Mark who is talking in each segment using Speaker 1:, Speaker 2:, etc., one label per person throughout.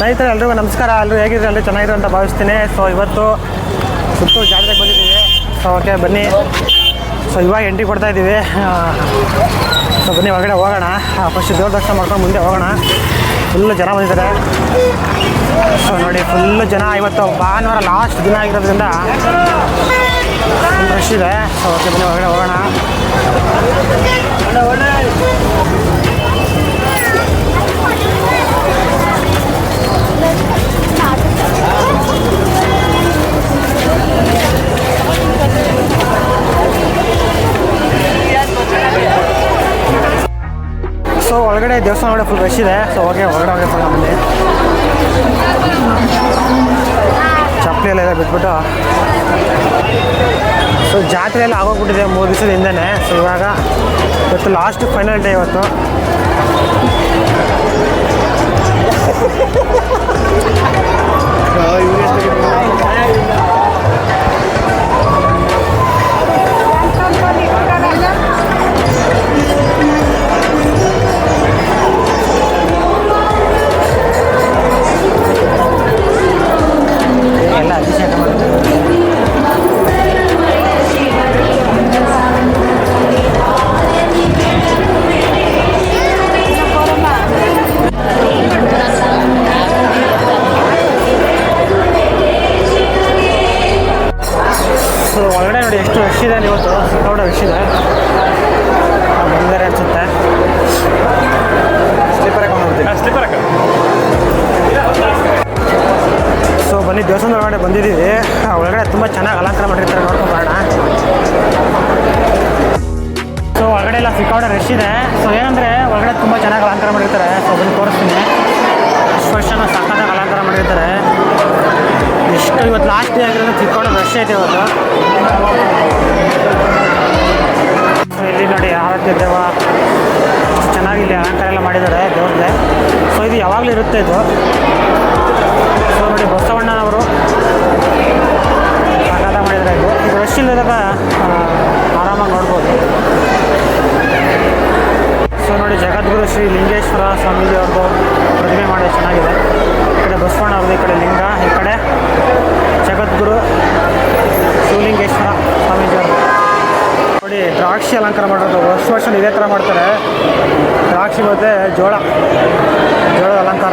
Speaker 1: ಸ್ನೇಹಿತರೆ, ಎಲ್ರಿಗೂ ನಮಸ್ಕಾರ. ಎಲ್ಲರೂ ಹೇಗಿದ್ರೆ? ಎಲ್ಲರೂ ಚೆನ್ನಾಗಿದ್ರು ಅಂತ ಭಾವಿಸ್ತೀನಿ. ಸೊ ಇವತ್ತು ಸುತ್ತೂರು ಜಾತ್ರೆಗೆ ಬಂದಿದ್ದೀವಿ. ಸೊ ಓಕೆ ಬನ್ನಿ. ಸೊ ಇವಾಗ ಎಂಟ್ರಿ ಕೊಡ್ತಾ ಇದ್ದೀವಿ. ಸೊ ಬನ್ನಿ, ಒಳಗಡೆ ಹೋಗೋಣ. ಫಸ್ಟ್ ದೇವ್ರ ದರ್ಶನ ಮಾಡ್ಕೊಂಡು ಮುಂದೆ ಹೋಗೋಣ. ಫುಲ್ಲು ಜನ ಬಂದಿದ್ದಾರೆ. ಸೊ ನೋಡಿ ಫುಲ್ಲು ಜನ ಇವತ್ತು ಭಾನುವಾರ ಲಾಸ್ಟ್ ದಿನ ಆಗಿರೋದ್ರಿಂದ ರಶ್ ಇದೆ. ಸೊ ಓಕೆ ಬನ್ನಿ, ಒಳಗಡೆ ಹೋಗೋಣ. ಒಳಗಡೆ ದೇವಸ್ಥಾನ ಒಳಗಡೆ ಫುಲ್ ರಶ್ ಇದೆ. ಸೊ ಹೋಗಿ ಹೊರಗಡೆ ಹೋಗಿ ಬನ್ನಿ ಚಪ್ಪಲಿ ಎಲ್ಲ ಬಿಟ್ಬಿಟ್ಟು. ಸೊ ಜಾತ್ರೆ ಎಲ್ಲ ಆಗೋಗ್ಬಿಟ್ಟಿದೆ ಮೂರು ದಿವಸದ ಹಿಂದೆನೇ. ಸೊ ಇವಾಗ ಇವತ್ತು ಲಾಸ್ಟ್ ಫೈನಲ್ ಡೇ ಇವತ್ತು. ಎಲ್ಲ ಸಿಕ್ಕಾಪಟ್ಟೆ ರಶ್ ಇದೆ. ಸೊ ಏನಂದರೆ ಒಳಗಡೆ ತುಂಬ ಚೆನ್ನಾಗಿ ಅಲಂಕಾರ ಮಾಡಿರ್ತಾರೆ. ಸೊ ಅದನ್ನು ತೋರಿಸ್ತೀನಿ. ವರ್ಷನ ಸಕ್ಕತ್ತಾಗಿ ಅಲಂಕಾರ ಮಾಡಿರ್ತಾರೆ. ಎಷ್ಟು ಇವತ್ತು ಲಾಸ್ಟ್ ಡೇ ಆಗಿರೋದು ಸಿಕ್ಕಾಪಟ್ಟೆ ರಶ್ ಐತೆ ಇವತ್ತು. ಸೊ ಇಲ್ಲಿ ನೋಡಿ ಆರಾಧ್ಯ ದೇವ. ಚೆನ್ನಾಗಿ ಇಲ್ಲಿ ಅಲಂಕಾರ ಎಲ್ಲ ಮಾಡಿದ್ದಾರೆ ದೇವ್ರಿಗೆ. ಸೊ ಇದು ಯಾವಾಗಲೂ ಇರುತ್ತೆ ಇದು. ಸೊ ನೋಡಿ ಬಸವಣ್ಣನವರು ಸಾಕಾದ ಮಾಡಿದ್ದಾರೆ ಇದು. ಇದು ರಶ್ ಇಲ್ಲದಾಗ ಆರಾಮಾಗಿ ನೋಡ್ಬೋದು. ಸೊ ನೋಡಿ, ಜಗದ್ಗುರು ಶ್ರೀ ಲಿಂಗೇಶ್ವರ ಸ್ವಾಮೀಜಿ ಅವ್ರದ್ದು ಪ್ರತಿಮೆ ಮಾಡಿ ಚೆನ್ನಾಗಿದೆ. ಈ ಕಡೆ ಬಸವಣ್ಣ ಅವ್ರದ್ದು, ಈ ಕಡೆ ಲಿಂಗ, ಈ ಕಡೆ ಜಗದ್ಗುರು ಶಿವಲಿಂಗೇಶ್ವರ ಸ್ವಾಮೀಜಿ ನೋಡಿ, ದ್ರಾಕ್ಷಿ ಅಲಂಕಾರ ಮಾಡೋದು ವರ್ಷ ವರ್ಷ ಇದೇ ಥರ ಮಾಡ್ತಾರೆ. ದ್ರಾಕ್ಷಿ ಮತ್ತು ಜೋಳ. ಜೋಳದ ಅಲಂಕಾರ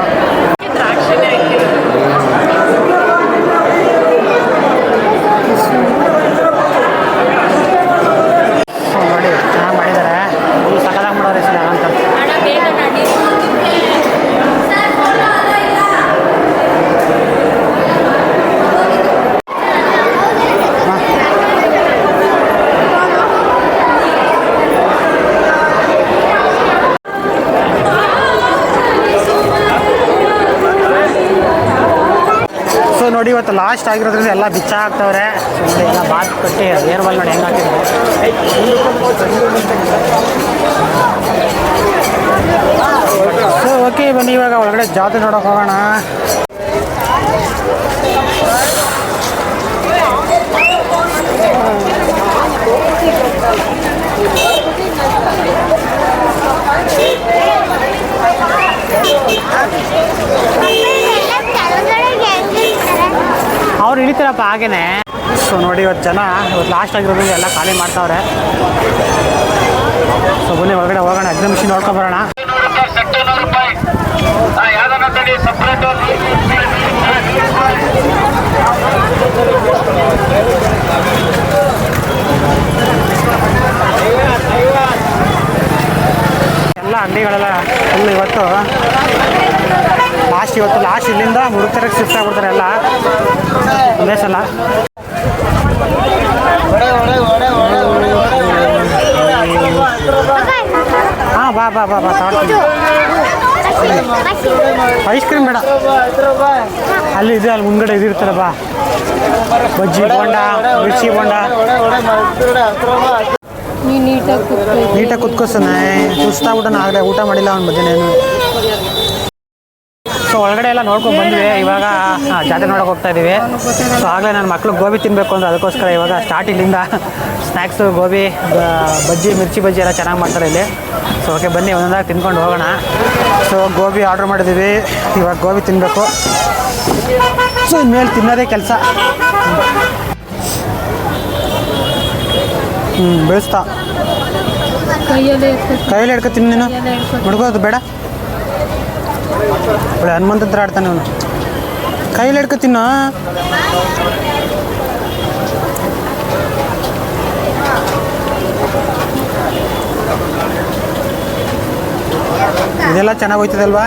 Speaker 1: ಸೊ ನೋಡಿ ಚೆನ್ನಾಗಿ ಮಾಡಿದ್ದಾರೆ ಫುಲ್ ಸಕಲಾಗಿ ಮಾಡೋರು ಸರ್ ಅಲಂಕಾರ
Speaker 2: ಹಣ ಬೇಗ ನಡಿ
Speaker 1: ಸೊ ನೋಡಿ, ಇವತ್ತು ಲಾಸ್ಟ್ ಆಗಿರೋದ್ರಿಂದ ಎಲ್ಲ ಬಿಚ್ಚ ಹಾಕ್ತವ್ರೆ ಸೊ ನೋಡಿ ಎಲ್ಲ ಬಾತ್ ಕಟ್ಟಿ ಏರ್ ಬಾಲ್ ನೋಡಿ ಹೆಂಗೆ ಹಾಕಿದ್ರು. ಸೊ ಓಕೆ ಬನ್ನಿ, ಇವಾಗ ಒಳಗಡೆ ಜಾತ್ರೆ ನೋಡೋಕೆ ಹೋಗೋಣ. ಹಿಡಿತಾರಪ್ಪ ಹಾಗೇನೆ? ಸೊ ನೋಡಿ ಇವತ್ತು ಜನ ಇವತ್ತು ಲಾಸ್ಟ್ ಆಗಿರೋದ್ರಿಂದ ಎಲ್ಲ ಖಾಲಿ ಮಾಡ್ತಾವ್ರೆ. ಸೊ ಬನ್ನಿ, ಒಳಗಡೆ ಹೋಗೋಣ ಎಕ್ಸಿಬಿಷನ್ ನೋಡ್ಕೊಂಡು ಬರೋಣ.
Speaker 3: ಸೆಪ್ಟೆಂಬರ್ ರೂಪಾಯಿ ಯಾವ್ದನ್ನ ತಡಿ ಸಪ್ರೇಟ್
Speaker 1: ಎಲ್ಲ ಅಂಗಡಿಗಳೆಲ್ಲ ಫುಲ್ ಇವತ್ತು ಲಾಸ್ಟ್ ಇವತ್ತು ಲಾಸ್ಟ್ ಇಲ್ಲಿಂದ ಮುಡುಕ್ತರಕ್ಕೆ ಶಿಫ್ಟ್ ಆಗ್ಬಿಡ್ತಾರೆ ಎಲ್ಲ ಒಂದೇ ಸಲ ಹಾಂ ಬಾ ಬಾ ಬಾ ಬಾ ಐಸ್ ಕ್ರೀಮ್ ಬೇಡ. ಅಲ್ಲಿ ಇದೆ ಅಲ್ಲಿ ಮುಂದ್ಗಡೆ ಇದಿರ್ತಾರೆ ಬಾ. ಬಜ್ಜಿ ಬೋಂಡ ಮಿರ್ಚಿ ಬೋಂಡ.
Speaker 2: ನೀಟಾಗಿ ಕೂತ್ಕೊ.
Speaker 1: ನೀಟಾಗಿ ಊಟ ಸುಸ್ತಾಗ್ಬಿಟ್ಟು ಆಗಲೇ ಊಟ ಮಾಡಿಲ್ಲ ಅವ್ನ ನಾನು ಸೊ ಒಳಗಡೆ ಎಲ್ಲ ನೋಡ್ಕೊಂಡು ಬಂದ್ವಿ. ಇವಾಗ ಜಾತ್ರೆ ನೋಡೋಕೆ ಹೋಗ್ತಾ ಇದ್ದೀವಿ ಸೊ ಆಗಲೇ ನನ್ನ ಮಕ್ಕಳು ಗೋಬಿ ತಿನ್ನಬೇಕು ಅಂದ್ರೆ ಅದಕ್ಕೋಸ್ಕರ ಇವಾಗ ಸ್ಟಾರ್ಟಿಂಗಿಂದ ಸ್ನ್ಯಾಕ್ಸು ಗೋಬಿ ಬಜ್ಜಿ ಮಿರ್ಚಿ ಬಜ್ಜಿ ಎಲ್ಲ ಚೆನ್ನಾಗಿ ಮಾಡ್ತಾರೆ ಇಲ್ಲಿ. ಸೊ ಓಕೆ ಬನ್ನಿ ಒಂದೊಂದಾಗಿ ತಿನ್ಕೊಂಡು ಹೋಗೋಣ. ಸೊ ಗೋಬಿ ಆರ್ಡ್ರ್ ಮಾಡಿದ್ದೀವಿ. ಇವಾಗ ಗೋಬಿ ತಿನ್ನಬೇಕು ಸೊ ಇನ್ಮೇಲೆ ತಿನ್ನೋದೇ ಕೆಲಸ. ಹ್ಞೂ ಬೆಳೆಸ್ತಾ.
Speaker 2: ಕೈಯಲ್ಲೇ ಎತ್ಕೊತೀನಿ.
Speaker 1: ಕೈಯಲ್ಲಿ ಹಿಡ್ಕೊ ತಿನ್ನ ನೀನು.
Speaker 2: ಹುಡ್ಕೋದು ಹಿಡ್ಕೊತೀನಿ.
Speaker 1: ಬೇಡ. ಒಳ್ಳೆ ಹನುಮಂತ ಹತ್ರ ಆಡ್ತಾನೆ ಅವನು. ಕೈಯಲ್ಲಿ ಹಿಡ್ಕೊ ಇದೆಲ್ಲ ಚೆನ್ನಾಗಿ ಹೋಯ್ತದಲ್ವಾ?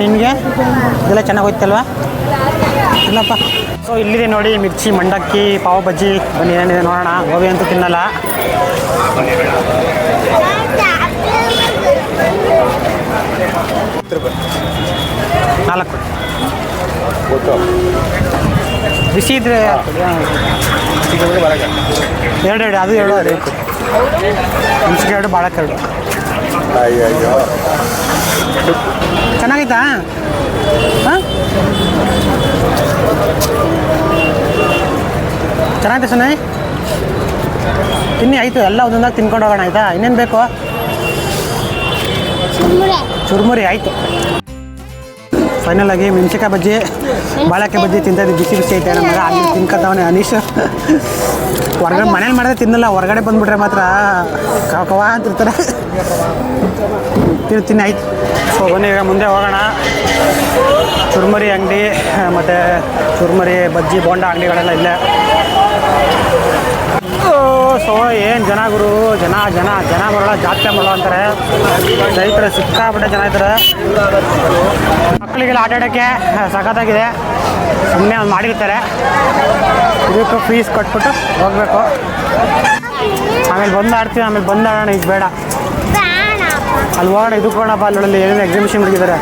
Speaker 1: ನಿನಗೆ? ಇದೆಲ್ಲ ಚೆನ್ನಾಗಿ ಹೋಯ್ತಲ್ವಾ? ಇಲ್ಲಪ್ಪ ಸೊ ಇಲ್ಲಿದೆ ನೋಡಿ, ಮಿರ್ಚಿ, ಮಂಡಕ್ಕಿ, ಪಾವ್ ಬಜ್ಜಿ. ಬನ್ನಿ ಏನಿದೆ ನೋಡೋಣ. ಗೋಬಿ ಅಂತೂ ತಿನ್ನಲ್ಲ. ನಾಲ್ಕು. ಬಿಸಿ ಇದ್ರೆ ಎರಡು ಎರಡು, ಅದು ಎರಡು. ಅದು ಮೆಣಸಿಗೆ ಭಾಳ ಕರಡು ಅಯ್ಯೋ ಚೆನ್ನಾಗೈತಾ? ಹಾಂ? ಚೆನ್ನಾಗೈತೆ ಸುನಯ್ ತಿನ್ನಿ ಆಯಿತು ಎಲ್ಲ ಒಂದೊಂದಾಗ ತಿನ್ಕೊಂಡು ಹೋಗೋಣ ಆಯಿತಾ? ಇನ್ನೇನು ಬೇಕು? ಚುರುಮುರಿ ಆಯಿತು. ಫೈನಲ್ ಆಗಿ ಮೆಣಸಿಕಾಯಿ ಬಜ್ಜಿ ಬಾಳೆಕಾಯಿ ಬಜ್ಜಿ ತಿಂತಿದ್ದು ಬಿಸಿ ಬಿಸಿ ಐತೆ. ನಮ್ಮ ಮಗ ಅಲ್ಲಿ ತಿನ್ಕೊತಾವನೆ ಅನೀಶ್. ಹೊರಗಡೆ ಮನೇಲಿ ಮಾಡಿದ್ರೆ ತಿನ್ನಲ್ಲ. ಹೊರಗಡೆ ಬಂದ್ಬಿಟ್ರೆ ಮಾತ್ರ ಕವ ಅಂತ ಅಂತಿರ್ತಾರೆ. ತಿರ್ತೀನಿ ಆಯ್ತು. ಸೊ, ಬನ್ನಿ, ಈಗ ಮುಂದೆ ಹೋಗೋಣ. ಚುರುಮರಿ ಅಂಗಡಿ, ಮತ್ತು ಚುರುಮರಿ ಬಜ್ಜಿ ಬೋಂಡ ಅಂಗಡಿಗಳೆಲ್ಲ ಇಲ್ಲೇ. ಸೊ ಏನು ಜನ ಗುರು? ಜನ ಜನ ಜನ ಬರೋಲ್ಲ ಜಾತ್ರೆ ಮಾಡೋ ಅಂತಾರೆ. ರೈತರು ಸಿಕ್ಕಾಪಟ್ಟೆ ಜನ ಇದ್ದಾರೆ. ಮಕ್ಕಳಿಗೆಲ್ಲ ಆಟ ಆಡೋಕ್ಕೆ ಸಖತ್ತಾಗಿದೆ. ಸುಮ್ಮನೆ ಅವ್ನು ಮಾಡಿರ್ತಾರೆ. ಇದಕ್ಕೆ ಫೀಸ್ ಕಟ್ಬಿಟ್ಟು ಹೋಗಬೇಕು. ಆಮೇಲೆ ಬಂದು ಆಡ್ತೀವಿ ಆಮೇಲೆ ಬಂದು ಆಡೋಣ ಇದು ಬೇಡ. ಅಲ್ಲಿ ಹೋಗೋಣ ಇದಕ್ಕೆ ಹೋಗೋಣಪ್ಪ ಅಲ್ಲಿ ಏನೇನು ಎಕ್ಸಿಬಿಷನ್ ಬಿಟ್ಟಿದ್ದಾರೆ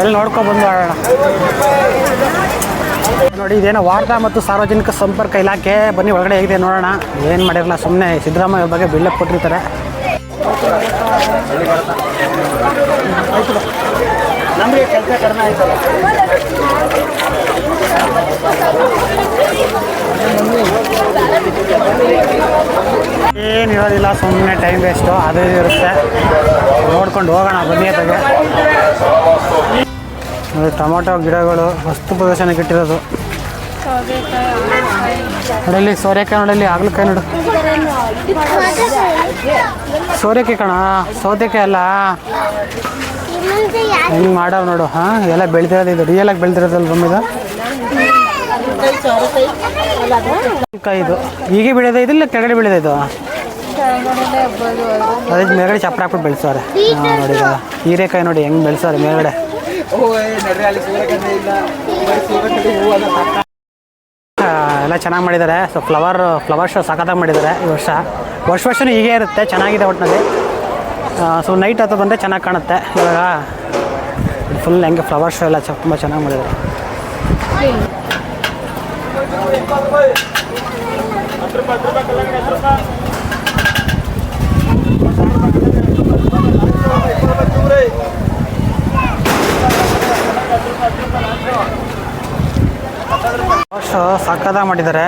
Speaker 1: ಎಲ್ಲ ನೋಡ್ಕೊಂಡು ಬಂದು ಆಡೋಣ. ನೋಡಿ, ಇದೇನೋ ವಾರ್ತಾ ಮತ್ತು ಸಾರ್ವಜನಿಕ ಸಂಪರ್ಕ ಇಲಾಖೆ. ಬನ್ನಿ, ಒಳಗಡೆ ಹೇಗಿದೆ ನೋಡೋಣ. ಏನು ಮಾಡಿರಲ್ಲ ಸುಮ್ಮನೆ ಸಿದ್ದರಾಮಯ್ಯ ಬಗ್ಗೆ ಬಿಲ್ಡಪ್ ಕೊಟ್ಟಿರ್ತಾರೆ. ನಮಗೆ ಕೆಲಸ ಕಡಿಮೆ ಆಯ್ತಲ್ಲ ಏನಿರೋದಿಲ್ಲ ಸುಮ್ಮನೆ ಟೈಮ್ ವೇಸ್ಟು ಅದು ಇರುತ್ತೆ. ನೋಡ್ಕೊಂಡು ಹೋಗೋಣ, ಬನ್ನಿ ನೋಡಿ ಟೊಮೊಟೊ ಗಿಡಗಳು ವಸ್ತು ಪ್ರದರ್ಶನಕ್ಕೆ ಇಟ್ಟಿರೋದು. ನೋಡಲ್ಲಿ ಸೋರೆಕಾಯಿ ನೋಡಲ್ಲಿ ಆಗ್ಲಕಾಯಿ ನೋಡು. ಸೋರೆಕಾಯಿ ಕಣ, ಸೌತೆಕಾಯಿ ಅಲ್ಲ? ಹೆಂಗೆ ಮಾಡವ್ ನೋಡು, ಹಾಂ? ಎಲ್ಲ ಬೆಳೆದಿರೋದು ಇದು ರಿಯಲ್ ಆಗಿ ಬೆಳೆದಿರೋದಲ್ಲ ಬೊಮ್ಮಿದು ಕಾಯಿ ಇದು. ಹೀಗೆ ಬೆಳೆದ ಇದಿಲ್ಲ ಕೆಳಗಡೆ ಬೆಳೆದ ಇದು? ಅದಕ್ಕೆ ಮೇಲ್ಗಡೆ ಚಪ್ಪರ ಹಾಕ್ಬಿಟ್ಟು ಬೆಳೆಸೋರೆ. ಹಾಂ ಹೀರೆಕಾಯಿ ನೋಡಿ ಹೆಂಗೆ ಬೆಳೆಸೋರೆ ಮೇಲ್ಗಡೆ. ಎಲ್ಲ ಚೆನ್ನಾಗಿ ಮಾಡಿದ್ದಾರೆ. ಸೊ ಫ್ಲವರ್ ಫ್ಲವರ್ ಶೋ ಸಖತ್ತಾಗಿ ಮಾಡಿದ್ದಾರೆ ಈ ವರ್ಷ. ವರ್ಷ ವರ್ಷನೂ ಹೀಗೆ ಇರುತ್ತೆ, ಚೆನ್ನಾಗಿದೆ ಒಟ್ಟಿನಲ್ಲಿ ಸೊ ನೈಟ್ ಹತ್ತು ಬಂದರೆ ಚೆನ್ನಾಗಿ ಕಾಣುತ್ತೆ. ಇವಾಗ ಫುಲ್ ಹೆಂಗೆ ಫ್ಲವರ್ ಶೋ ಎಲ್ಲ ತುಂಬ ಚೆನ್ನಾಗಿ ಮಾಡಿದ್ದಾರೆ. ಫ್ಲವರ್ ಶೋ ಮಾಡಿದ್ದಾರೆ